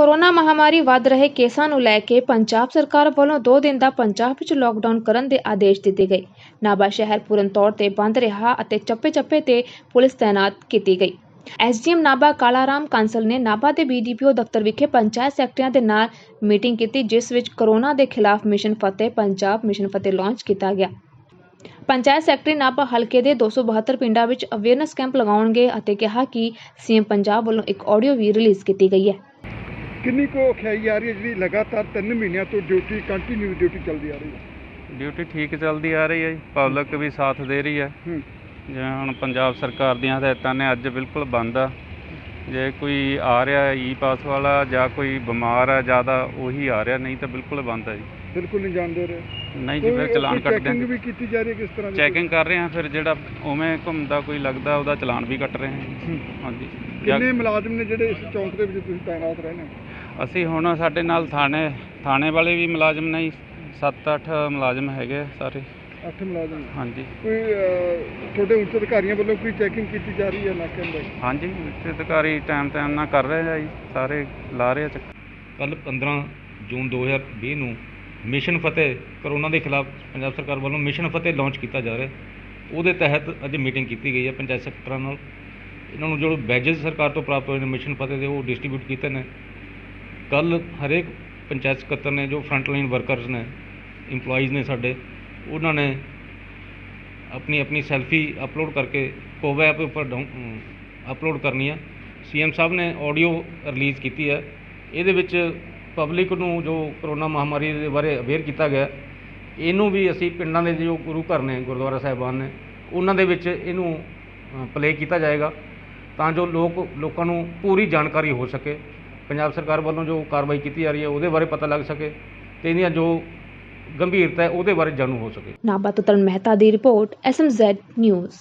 Corona ਮਹਾਮਾਰੀ ਵੱਧ ਰਹੇ ਕੇਸਾਂ ਨੂੰ ਲੈ ਕੇ ਪੰਜਾਬ ਸਰਕਾਰ ਵੱਲੋਂ 2 ਦਿਨ ਦਾ ਪੰਜਾਬ ਵਿੱਚ ਲੋਕਡਾਊਨ ਕਰਨ ਦੇ ਆਦੇਸ਼ ਦਿੱਤੇ ਗਏ। ਨਾਭਾ ਸ਼ਹਿਰ ਪੂਰਨ ਤੌਰ ਤੇ ਬੰਦ ਰਿਹਾ ਅਤੇ ਚੱਪੇ-ਚੱਪੇ ਤੇ ਪੁਲਿਸ ਤਾਇਨਾਤ ਕੀਤੀ ਗਈ। ਐਸਡੀਐਮ ਨਾਭਾ ਕਾਲਾਰਾਮ ਕਾਂਸਲ ਨੇ ਨਾਭਾ ਦੇ ਬੀਡੀਪੀਓ ਦਫ਼ਤਰ ਵਿਖੇ ਪੰਚਾਇਤ ਸੈਕਟਰੀਆਂ ਦੇ ਨਾਲ ਮੀਟਿੰਗ ਕੀਤੀ, ਜਿਸ ਵਿੱਚ ਕੋਰੋਨਾ ਦੇ ਖਿਲਾਫ ਮਿਸ਼ਨ ਫਤਿਹ, ਪੰਜਾਬ ਮਿਸ਼ਨ ਫਤਿਹ ਲਾਂਚ ਕੀਤਾ ਗਿਆ। ਪੰਚਾਇਤ ਸੈਕਟਰੀ ਨਾਭਾ ਹਲਕੇ ਦੇ 272 ਪਿੰਡਾਂ ਵਿੱਚ ਅਵੇਅਰਨੈਸ ਕੈਂਪ ਲਗਾਉਣਗੇ ਅਤੇ ਕਿਹਾ ਕਿ ਸੀਐਮ ਪੰਜਾਬ ਵੱਲੋਂ ਇੱਕ ਆਡੀਓ ਵੀ ਰਿਲੀਜ਼ ਕੀਤੀ ਗਈ ਹੈ। ਕਿੰਨੀ ਕੋ ਖਿਆਈ ਆ ਰਹੀ ਹੈ ਜਿਹੜੀ ਲਗਾਤਾਰ 3 ਮਹੀਨਿਆਂ ਤੋਂ ਡਿਊਟੀ ਕੰਟੀਨਿਊ ਡਿਊਟੀ ਚੱਲਦੀ ਆ ਰਹੀ ਹੈ? ਡਿਊਟੀ ਠੀਕ ਚੱਲਦੀ ਆ ਰਹੀ ਹੈ ਜੀ। ਪਬਲਿਕ ਵੀ ਸਾਥ ਦੇ ਰਹੀ ਹੈ। ਹੂੰ। ਜਿਵੇਂ ਹੁਣ ਪੰਜਾਬ ਸਰਕਾਰ ਦੀਆਂ ਹਦਾਇਤਾਂ ਨੇ ਅੱਜ ਬਿਲਕੁਲ ਬੰਦ ਆ। ਜੇ ਕੋਈ ਆ ਰਿਹਾ ਈ ਪਾਸ ਵਾਲਾ ਜਾਂ ਕੋਈ ਬਿਮਾਰ ਆ ਜ਼ਿਆਦਾ ਉਹੀ ਆ ਰਿਹਾ ਨਹੀਂ ਤਾਂ ਬਿਲਕੁਲ ਬੰਦ ਆ ਜੀ। ਬਿਲਕੁਲ ਨਹੀਂ ਜਾਣਦੇ ਰਹੇ। ਨਹੀਂ ਜੀ ਫਿਰ ਚਲਾਨ ਕੱਟ ਚੈਕਿੰਗ ਦਿੰਦੇ ਵੀ ਕੀਤੀ ਜਾ ਰਹੀ ਹੈ ਕਿਸ ਤਰ੍ਹਾਂ ਦੀ? ਚੈਕਿੰਗ ਕਰ ਰਹੇ ਹਾਂ ਫਿਰ ਜਿਹੜਾ ਉਵੇਂ ਘੁੰਮਦਾ ਕੋਈ ਲੱਗਦਾ ਉਹਦਾ ਚਲਾਨ ਵੀ ਕੱਟ ਰਹੇ ਹਾਂ। ਹੂੰ। ਹਾਂਜੀ। ਜਾਂ- ਕਿੰਨੇ ਮੁਲਾਜ਼ਮ ਨੇ ਜਿਹੜੇ ਇਸ ਚੌਂਕ ਦੇ ਵਿੱਚ ਤੁਸੀਂ ਤਾਇਨਾਤ ਰਹੇ ਨੇ ਅਸੀਂ ਹੁਣ ਸਾਡੇ ਨਾਲ ਥਾਣੇ ਥਾਣੇ ਵਾਲੇ ਵੀ ਮੁਲਾਜ਼ਮ ਨੇ ਜੀ। 7-8 ਮੁਲਾਜ਼ਮ ਹੈਗੇ ਆ ਸਾਰੇ। 8 ਮੁਲਾਜ਼ਮ। ਹਾਂਜੀ। ਕੋਈ ਅਹ, ਤੁਹਾਡੇ ਉੱਚ ਅਧਿਕਾਰੀਆਂ ਵੱਲੋਂ ਕੋਈ ਚੈਕਿੰਗ ਕੀਤੀ ਜਾ ਰਹੀ ਹੈ ਨਾਕੇ ਅੰਦਰ? ਹਾਂਜੀ ਉੱਚ ਅਧਿਕਾਰੀ ਟਾਈਮ ਟਾਈਮ ਨਾਲ ਕਰ ਰਹੇ ਆ ਜੀ ਸਾਰੇ ਲਾ ਰਹੇ ਆ ਚੱਕਰ ਕੱਲ 15 ਜੂਨ 2020 ਨੂੰ ਮਿਸ਼ਨ ਫਤਿਹ ਕਰੋਨਾ ਦੇ ਖਿਲਾਫ ਪੰਜਾਬ ਸਰਕਾਰ ਵੱਲੋਂ ਮਿਸ਼ਨ ਫਤਿਹ ਲਾਂਚ ਕੀਤਾ ਜਾ ਰਿਹਾ। ਉਹਦੇ ਤਹਿਤ ਅੱਜ ਮੀਟਿੰਗ ਕੀਤੀ ਗਈ ਹੈ ਪੰਚਾਇਤ ਸੈਕਟਰਾਂ ਨਾਲ। ਇਹਨਾਂ ਨੂੰ ਜੋ ਬੈਜਸ ਸਰਕਾਰ ਤੋਂ ਪ੍ਰਾਪਤ ਹੋਏ ਨੇ ਮਿਸ਼ਨ ਫਤਿਹ ਦੇ ਉਹ ਡਿਸਟ੍ਰੀਬਿਊਟ ਕੀਤੇ ਨੇ। ਕੱਲ ਹਰੇਕ ਪੰਚਾਇਤ ਸਕੱਤਰ ਨੇ, ਜੋ ਫਰੰਟ ਲਾਈਨ ਵਰਕਰਸ ਨੇ ਇੰਪਲੋਈਜ਼ ਨੇ ਸਾਡੇ, ਉਹਨਾਂ ਨੇ ਆਪਣੀ ਆਪਣੀ ਸੈਲਫੀ ਅਪਲੋਡ ਕਰਕੇ ਕੋਵਾ ਐਪ ਉੱਪਰ ਅਪਲੋਡ ਕਰਨੀ ਹੈ ਸੀਐਮ ਸਾਹਿਬ ਨੇ ਆਡੀਓ ਰਿਲੀਜ਼ ਕੀਤੀ ਹੈ ਇਹਦੇ ਵਿੱਚ ਪਬਲਿਕ ਨੂੰ ਜੋ ਕਰੋਨਾ ਮਹਾਮਾਰੀ ਦੇ ਬਾਰੇ ਅਵੇਅਰ ਕੀਤਾ ਗਿਆ, ਇਹਨੂੰ ਵੀ ਅਸੀਂ ਪਿੰਡਾਂ ਦੇ ਜੋ ਗੁਰੂ ਘਰ ਨੇ, ਗੁਰਦੁਆਰਾ ਸਾਹਿਬਾਨ ਨੇ, ਉਹਨਾਂ ਦੇ ਵਿੱਚ ਇਹਨੂੰ ਪਲੇ ਕੀਤਾ ਜਾਏਗਾ, ਤਾਂ ਜੋ ਲੋਕ, ਲੋਕਾਂ ਨੂੰ ਪੂਰੀ ਜਾਣਕਾਰੀ ਹੋ ਸਕੇ। ਪੰਜਾਬ ਸਰਕਾਰ ਵੱਲੋਂ ਜੋ ਕਾਰਵਾਈ ਕੀਤੀ ਜਾ ਰਹੀ ਹੈ, ਉਹਦੇ ਬਾਰੇ ਪਤਾ ਲੱਗ ਸਕੇ ਤੇ ਇਹਦੀਆਂ ਜੋ ਗੰਭੀਰਤਾ ਹੈ, ਉਹਦੇ ਬਾਰੇ ਜਾਣੂ ਹੋ ਸਕੇ। ਨਾਭਾ ਤਰਨ ਮਹਿਤਾ ਦੀ ਰਿਪੋਰਟ, ਐਸਐਮਜ਼ੈਡ ਨਿਊਜ਼।